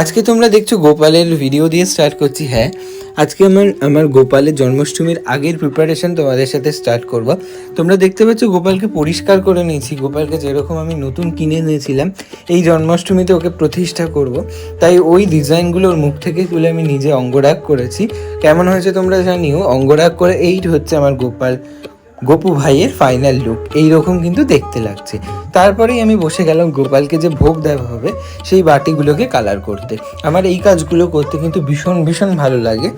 আজকে তোমরা দেখছ গোপালের ভিডিও দিয়ে স্টার্ট করছি। হ্যাঁ আজকে আমার আমার গোপালের জন্মাষ্টমীর আগের প্রিপারেশন তোমাদের সাথে স্টার্ট করব। তোমরা দেখতে পাচ্ছ গোপালকে পরিষ্কার করে নিয়েছি। গোপালকে যেরকম আমি নতুন কিনে নিয়েছিলাম এই জন্মাষ্টমীতে ওকে প্রতিষ্ঠা করব। তাই ওই ডিজাইনগুলো ওর মুখ থেকে তুলে আমি নিজে অঙ্গরাগ করেছি। কেমন হয়েছে তোমরা জানিও। অঙ্গরাগ করে এইট হচ্ছে আমার গোপাল। গোপু ভাইয়ের ফাইনাল লুক এইরকম কিন্তু দেখতে লাগছে। তারপরেই আমি বসে গেলাম গোপালকে যে ভোগ দেওয়া হবে, সেই বাটিগুলোকে কালার করতে। আমার এই কাজগুলো করতে কিন্তু ভীষণ ভীষণ ভালো লাগে।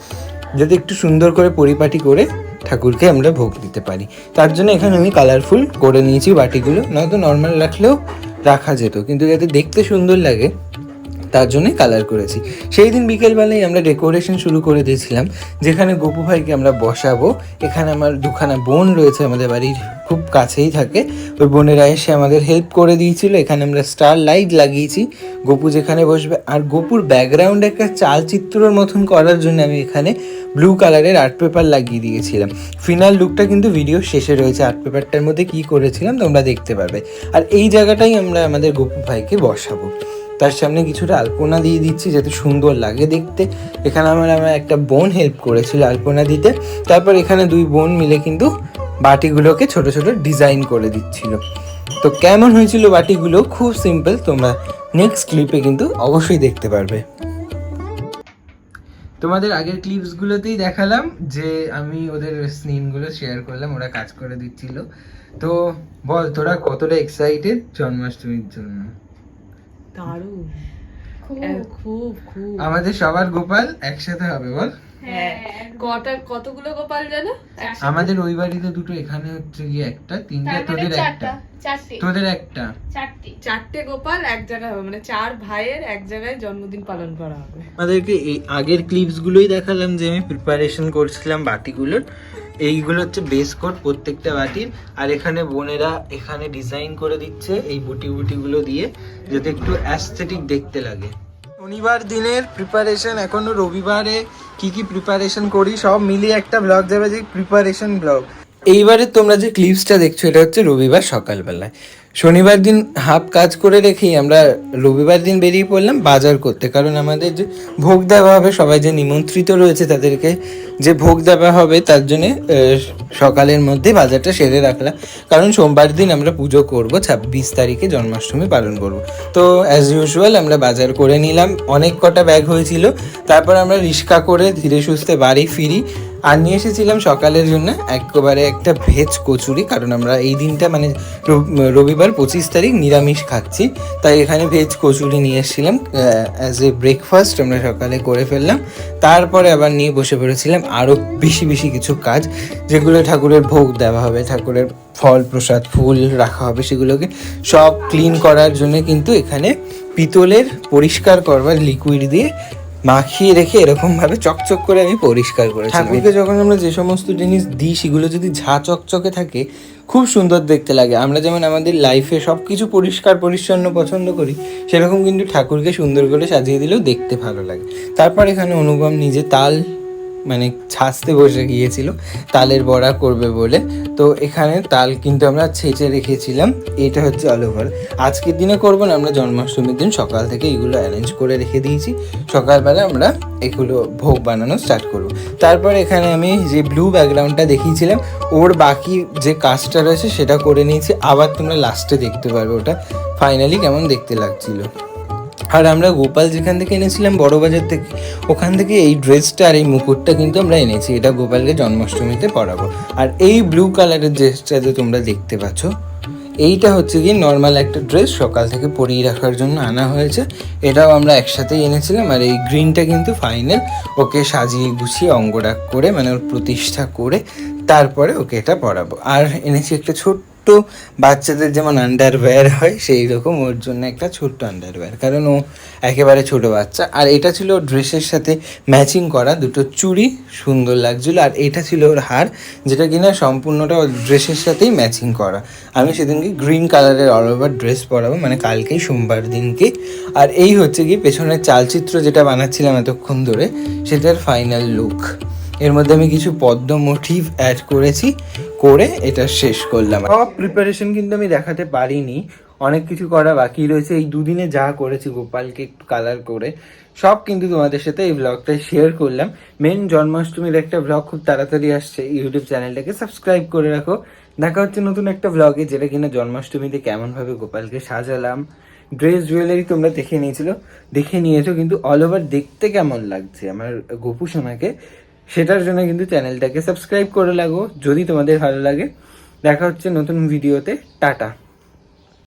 যাতে একটু সুন্দর করে পরিপাটি করে ঠাকুরকে আমরা ভোগ দিতে পারি। তার জন্য এখানে আমি কালারফুল করে নিয়েছি বাটিগুলো। নয়তো নর্মাল রাখলেও রাখা যেত। কিন্তু যাতে দেখতে সুন্দর লাগে তার জন্যই কালার করেছি। সেই দিন বিকেলবেলায় আমরা ডেকোরেশন শুরু করে দিয়েছিলাম, যেখানে গোপু ভাইকে আমরা বসাবো। এখানে আমার দুখানা বোন রয়েছে আমাদের বাড়ির, খুব কাছেই থাকে। ওই বোনেরা এসে আমাদের হেল্প করে দিয়েছিল। এখানে আমরা স্টার লাইট লাগিয়েছি। গোপু যেখানে বসবে। আর গোপুর ব্যাকগ্রাউন্ডে একটা চালচিত্রর মতন করার জন্য আমি এখানে ব্লু কালারের আর্ট পেপার লাগিয়ে দিয়েছিলাম। ফিনাল লুকটা কিন্তু ভিডিও শেষে রয়েছে। আর্ট পেপারটার মধ্যে কি করেছিলাম তোমরা দেখতে পারবে। আর এই জায়গাটাই আমরা আমাদের গোপু ভাইকে বসাবো। তার সামনে কিছুটা আলপনা দিয়ে দিচ্ছি যাতে সুন্দর লাগে দেখতে। এখানে আমার আমার একটা বোন হেল্প করেছিল আলপনা দিতে। তারপর এখানে দুই বোন মিলে কিন্তু বাটিগুলোকে ছোট ছোট ডিজাইন করে দিচ্ছিল। তো কেমন হয়েছিল বাটিগুলো? খুব সিম্পল তোমরা নেক্সট ক্লিপে কিন্তু অবশ্যই দেখতে পারবে। তোমাদের আগের ক্লিপসগুলোতেই দেখালাম যে আমি ওদের স্নিনগুলো শেয়ার করলাম, ওরা কাজ করে দিচ্ছিল। তো বল, তোরা কতটা এক্সাইটেড জন্মাষ্টমীর জন্য? দারুণ। খুব। খুব খুব। আমাদের সবার গোপাল একসাথে হবে বল। হ্যাঁ কটা কতগুলো গোপাল জানো? আমাদের ওই বাড়িতে দুটো এখানে হচ্ছে গিয়ে একটা তিনটে মানে তোদের একটা। তোদের একটা। চারটে। চারটে গোপাল এক জায়গায় হবে মানে চার ভাইয়ের এক জায়গায় জন্মদিন পালন করা হবে। আমাদেরকে এই আগের ক্লিপসগুলোই দেখালাম যে আমি প্রিপারেশন করছিলাম বাটিগুলোর। এইগুলো হচ্ছে বেস কোট প্রত্যেকটা বাটির, আর এখানে বোনেরা এখানে ডিজাইন করে দিচ্ছে এই বুটি বুটিগুলো দিয়ে, যাতে একটু অ্যাস্থেটিক দেখতে লাগে। শনিবার দিনের প্রিপারেশন এখনও রবিবারে কি কি প্রিপারেশন করি, সব মিলিয়ে একটা ব্লগ যাবে যে প্রিপারেশন ব্লগ এইবারে তোমরা যে ক্লিপসটা দেখছ, এটা হচ্ছে রবিবার সকালবেলায়। শনিবার দিন হাফ কাজ করে রেখেই আমরা রবিবার দিন বেরিয়ে পড়লাম বাজার করতে। কারণ আমাদের যে ভোগ দেওয়া হবে, সবাই যে নিমন্ত্রিত রয়েছে তাদেরকে যে ভোগ দেওয়া হবে, তার জন্যে সকালের মধ্যে বাজারটা সেরে রাখলাম। কারণ সোমবার দিন আমরা পুজো করব, ছাব্বিশ তারিখে জন্মাষ্টমী পালন করব। তো অ্যাজ ইউজুয়াল আমরা বাজার করে নিলাম। অনেক কটা ব্যাগ হয়েছিল। তারপর আমরা রিক্সা করে ধীরে সুস্থে বাড়ি ফিরি। আর নিয়ে এসেছিলাম সকালের জন্য একেবারে একটা ভেজ কচুরি, কারণ আমরা এই দিনটা মানে রব- রবিবার পঁচিশ তারিখ নিরামিষ খাচ্ছি। তাই এখানে ভেজ কচুরি নিয়ে এসেছিলাম অ্যাজ এ ব্রেকফাস্ট আমরা সকালে করে ফেললাম। তারপরে আবার নিয়ে বসে পড়েছিলাম আরও বেশি বেশি কিছু কাজ, যেগুলো ঠাকুরের ভোগ দেওয়া হবে, ঠাকুরের ফল প্রসাদ, ফুল রাখা হবে সেগুলোকে সব ক্লিন করার জন্য কিন্তু এখানে পিতলের পরিষ্কার করবার লিকুইড দিয়ে মাখিয়ে রেখে এরকম ভাবে চকচক করে আমি পরিষ্কার করেছি। ঠাকুরকে যখন আমরা যে সমস্ত জিনিস দিই, সেগুলো যদি ঝা চকচকে থাকে, খুব সুন্দর দেখতে লাগে। আমরা যেমন আমাদের লাইফে সব কিছু পরিষ্কার, পরিচ্ছন্ন পছন্দ করি, সেরকম কিন্তু ঠাকুরকে সুন্দর করে সাজিয়ে দিলেও দেখতে ভালো লাগে। তারপর এখানে অনুপম নিজে তাল মানে ছাঁচতে বসে গিয়েছিল, তালের বড়া করবে বলে। তো এখানে তাল কিন্তু আমরা ছেঁচে রেখেছিলাম, এটা হচ্ছে অল ওভার আজকের দিনে করব না, আমরা জন্মাষ্টমীর দিন সকাল থেকে এগুলো অ্যারেঞ্জ করে রেখে দিয়েছি। সকালবেলা আমরা এগুলো ভোগ বানানো স্টার্ট করব। তারপর এখানে আমি যে ব্লু ব্যাকগ্রাউন্ডটা দেখিয়েছিলাম, ওর বাকি যে কাজটা রয়েছে সেটা করে নিয়েছি। আবার তোমরা লাস্টে দেখতে পারবে ওটা। ফাইনালি কেমন দেখতে লাগছিল। আর আমরা গোপাল যেখান থেকে এনেছিলাম বড় বাজার থেকে, ওখান থেকে এই ড্রেসটা আর এই মুকুটটা কিন্তু আমরা এনেছি। এটা গোপালকে জন্মাষ্টমীতে পরাবো। আর এই ব্লু কালারের ড্রেসটা যে তোমরা দেখতে পাচ্ছ, এইটা হচ্ছে কি নর্মাল একটা ড্রেস সকাল থেকে পরিয়ে রাখার জন্য আনা হয়েছে। এটাও আমরা একসাথেই এনেছিলাম আর এই গ্রিনটা কিন্তু ফাইনাল ওকে সাজিয়ে গুছিয়ে অঙ্গরাগ করে মানে ওর প্রতিষ্ঠা করে, তারপরে ওকে এটা পরাবো। আর এনেছি একটা ছোট্ট বাচ্চাদের যেমন আন্ডারওয়্যার হয় সেই রকম ওর জন্য একটা ছোট্ট আন্ডারওয়্যার কারণ ও একেবারে ছোট বাচ্চা। আর এটা ছিল ড্রেসের সাথে ম্যাচিং করা দুটো চুড়ি, সুন্দর লাগছিল। আর এটা ছিল ওর হার, যেটা কিনা সম্পূর্ণটা ওর ড্রেসের সাথেই ম্যাচিং করা। আমি সেদিনকে গ্রিন কালারের অল ওভার ড্রেস পরাবো মানে কালকেই সোমবার দিনকে। আর এই হচ্ছে কি পেছনের চালচিত্র যেটা বানাচ্ছিলাম এতক্ষণ ধরে, সেটার ফাইনাল লুক এর মধ্যে আমি কিছু পদ্ম মোটিভ অ্যাড করেছি। করে এটা শেষ করলাম। সব প্রিপারেশন কিন্তু আমি দেখাতে পারিনি। অনেক কিছু করা বাকি রয়েছে। এই দুদিনে যা করেছি গোপালকে একটু কালার করে, সব কিন্তু তোমাদের সাথে এই ব্লগটা শেয়ার করলাম। মেন জন্মাষ্টমীর একটা ব্লগ খুব তাড়াতাড়ি আসছে। ইউটিউব চ্যানেলটাকে সাবস্ক্রাইব করে রাখো। দেখা হচ্ছে নতুন একটা ব্লগে যেটা কিনা জন্মাষ্টমীতে কেমনভাবে গোপালকে সাজালাম। ড্রেস জুয়েলারি তোমরা দেখে নিয়েছিল। দেখে নিয়েছো, কিন্তু অল ওভার দেখতে কেমন লাগছে? আমার গোপু সোনাকে সেটার জন্য কিন্তু চ্যানেলটাকে সাবস্ক্রাইব করে লাগো, যদি তোমাদের ভালো লাগে। দেখা হচ্ছে নতুন ভিডিওতে। টাটা।